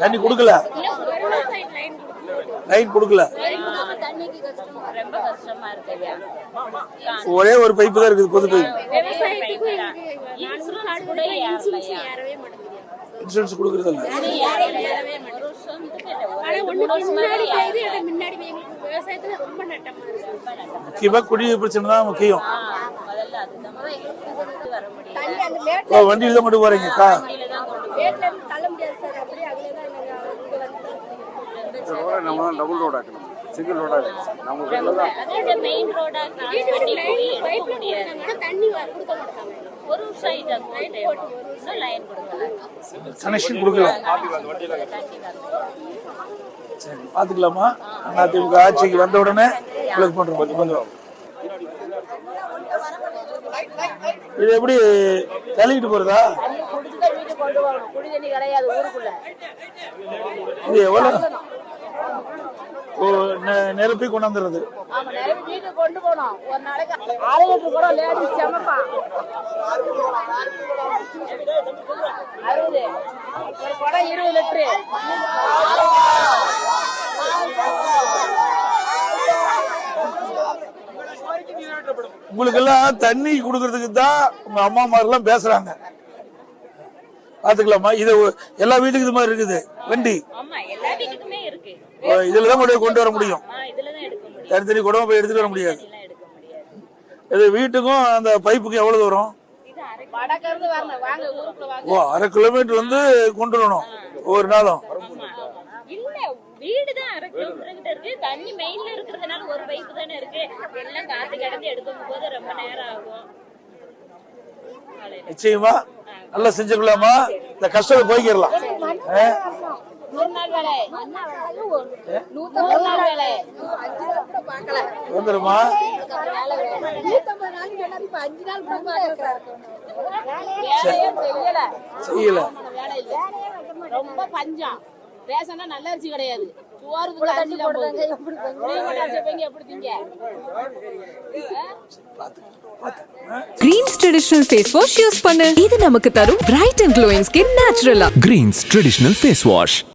தண்ணி கொடுக்கல. லைன் கொடுக்கல. ஒரே ஒரு பைப்பு தான் இருக்குது பொது பைப் இன்சூரன்ஸ் கொடுக்கறது இல்ல. முக்கியமா குடிநீர் பிரச்சனை தான் முக்கியம். வண்டியில தான் கொண்டு போறீங்க கா லேட்ல இருந்து தள்ள முடியாது சார். அப்படியே அதுல தான் நாங்க இங்க வந்து நம்ம தான் டபுள் ரோட் ஆக்கணும் சிங்கிள் ரோட் ஆக்கணும் நம்ம வீட்டில் தான் அதோட மெயின் ரோடா கிராஸ் பண்ணி போய் எடுக்க முடியாது. ஆனா தண்ணி வ- கொடுக்க மாட்டாங்க. ஒரு வருஷம் ஆயிட்டு போயிட்டு இன்னும் லைன் கொடுக்கல. கனெக்ஷன் கொடுக்கல. தண்ணி வரல சரி பாத்துக்கலாமா? அதிமுக ஆட்சிக்கு வந்த உடனே உங்களுக்கு பண்றோம். கொஞ்சம் கொஞ்சம். இது எப்படி தள்ளிட்டு போறதா? குடிச்சுதான் வீட்டுக்கு கொண்டு வரணும். குடி தண்ணி கிடையாது ஊருக்குள்ள. இது எவ்வளவு? நிரப்பி வீட்டுக்கு கொண்டு போனோம். ஒரு நாளைக்கு அரை லிட்டர் கூட லேடிஸ் சமைப்பான் அறுபது. ஒரு குடம் இருபது லிட்டரு. உங்களுக்கு எல்லாம் தண்ணி கொடுக்கறதுக்கு தான் உங்க அம்மா எல்லாம் பேசுறாங்க. பாத்துக்கலாமா இது எல்லா வீட்டுக்கும் இது மாதிரி இருக்குது. வண்டி. இதுல தான் கொண்டு கொண்டு வர முடியும். தனித்தனி குடம்பு போய் எடுத்துட்டு வர முடியாது. இது வீட்டுக்கும் அந்த பைப்புக்கும் எவ்வளவு தூரம்? ஓ அரை கிலோமீட்டர் வந்து கொண்டு வரணும். ஒவ்வொரு நாளும். வீடு தான் அரை கிலோமீட்டர் கிட்ட இருக்கு. தண்ணி மெயின்ல இருக்கிறதுனால ஒரு பைப்பு தானே இருக்கு. எல்லாம் காத்து கிடந்து எடுக்கும் போது ரொம்ப நேரம் ஆகும். நிச்சயமா. நல்லா செஞ்சுக்கலாமா இந்த கஷ்டத்தை போய்க்கிடலாம். ஆ? நூறு நாள் வேலை நூத்தம்பது நாள் வேலை வந்துருமா செய்யல. செய்யல. வேலை இல்ல ரொம்ப பஞ்சம். ரேஷன்ல நல்ல அரிசி கிடையாது. சோறுக்கு புளிய மட்டை அரிசி வைப்பீங்க எப்படி திங்க greens traditional face wash use பண்ணு. இது நமக்கு தரும் பிரைட் அண்ட் க்ளோயிங் ஸ்கின் நேச்சுரலா Greens Traditional Face Wash.